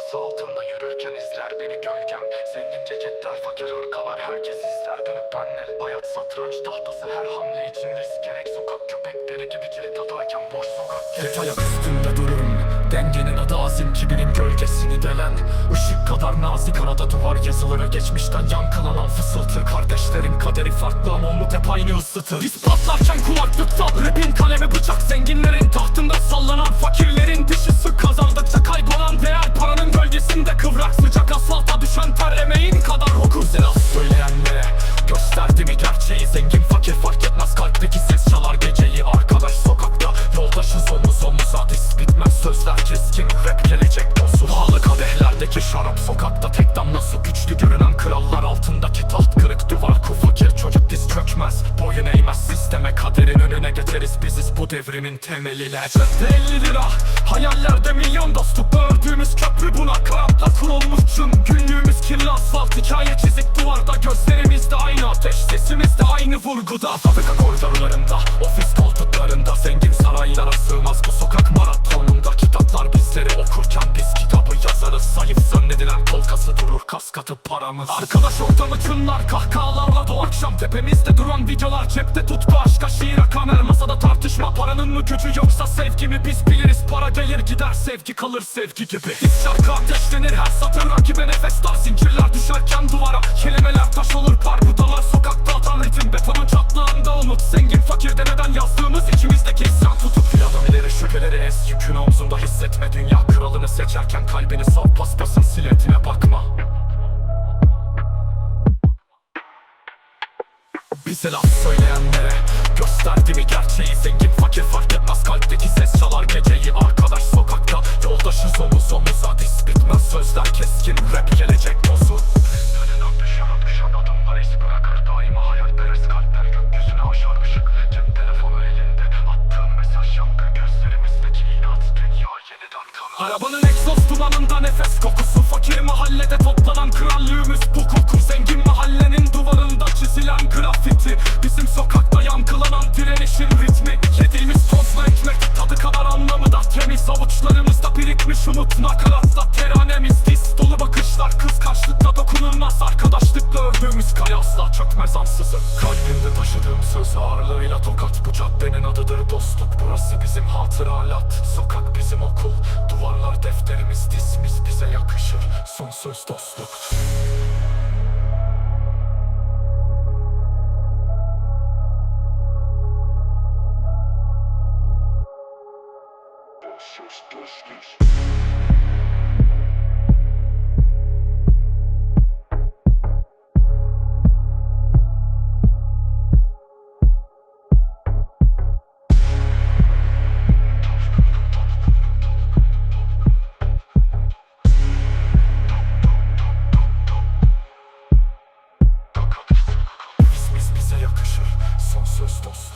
Masa altında yürürken izler beni gölgem. Zengin ceketler fakir hırkalar herkes ister. Dönüp benle hayat satranç tahtası her hamle için risk. Gerek Sokak köpekleri gibi kilit atarken boş sokak. Gerek ayak üstünde dururum. Dengenin adı azim kibinin gölgesini delen. Işık kadar nazik arada duvar yazıları Geçmişten yankılanan fısıltı. Kardeşlerin kaderi farklı ama umut hep aynı ısıtır Biz patlarken kulaklıkta Rapin kalemi bıçak. Zenginlerin tahtında sallanan Fakirlerin dişisi kazandıkça sözler keskin Rap gelecek dozu Pahalı kadehlerdeki şarap Sokakta tek damla su. Güçlü görünen krallar altındaki taht Kırık duvar ku fakir çocuk diz çökmez Boyun eğmez. Sisteme kaderin önüne getiririz Biziz bu devrimin temeliyle Cepte 50 lira Hayallerde milyon dostluk Ördüğümüz köprü buna Kanatla kurulmuş. Tüm Günlüğümüz kirli asfalt. Hikaye çizik duvarda Gözlerimiz de aynı ateş. Sesimiz de aynı vurguda kolkası durur kas katı paramız. Arkadaş ortamı çınlar kahkahalarla doğu akşam. Tepemizde duran videolar cepte tutku aşka şiir kamer Masada tartışma. Paranın mı gücü yoksa sevgi mi? Biz biliriz para gelir gider sevgi kalır sevgi gibi. Diz şarkı ateşlenir her satır rakibe nefes dar. Zincirler düşerken duvara kelimeler taş olur. Par Budalar sokakta atan ritim. Betonun çatlağında umut. Zengin fakir demeden yazdığımız içimizdeki isyan tutup Bir adım ileri şüpheleri es. Yükün omzunda hissetme Dünya. Kralını seçerken kalbini sal paspasın Bize laf söyleyenlere Gösterdi mi gerçeği? Zengin fakir fark etmez. Kalpteki ses çalar geceyi. Arkadaş sokakta Yoldaşız. Omuz omuza dis bitmez. Sözler keskin. Rap gelecek bozu. Önünden düşen düşen adımlar iz bırakır Daima hayalperest kalpler gökyüzüne aşar ışık Cep telefonu elinde attığım mesaj yankı Gözlerimizdeki inat dünya yeniden tanır Arabanın egzoz dumanında nefes kokusu. Fakir mahallede toplanan direnişin ritmi Yediğimiz tozla ekmek. Tadı kadar anlamı da temiz Avuçlarımızda birikmiş umut. Nakaratla teranemiz Diz dolu bakışlar. Kıskançlıkla dokunulmaz Arkadaşlıkla övdüğümüz kaya asla çökmez ansızın Kalbimde taşıdığım söz ağırlığıyla tokat. Bu caddenin adıdır dostluk. Burası bizim hatıralat. Sokak bizim okul. Duvarlar defterimiz dizimiz bize yakışır. Son söz dostluk Söz dostluk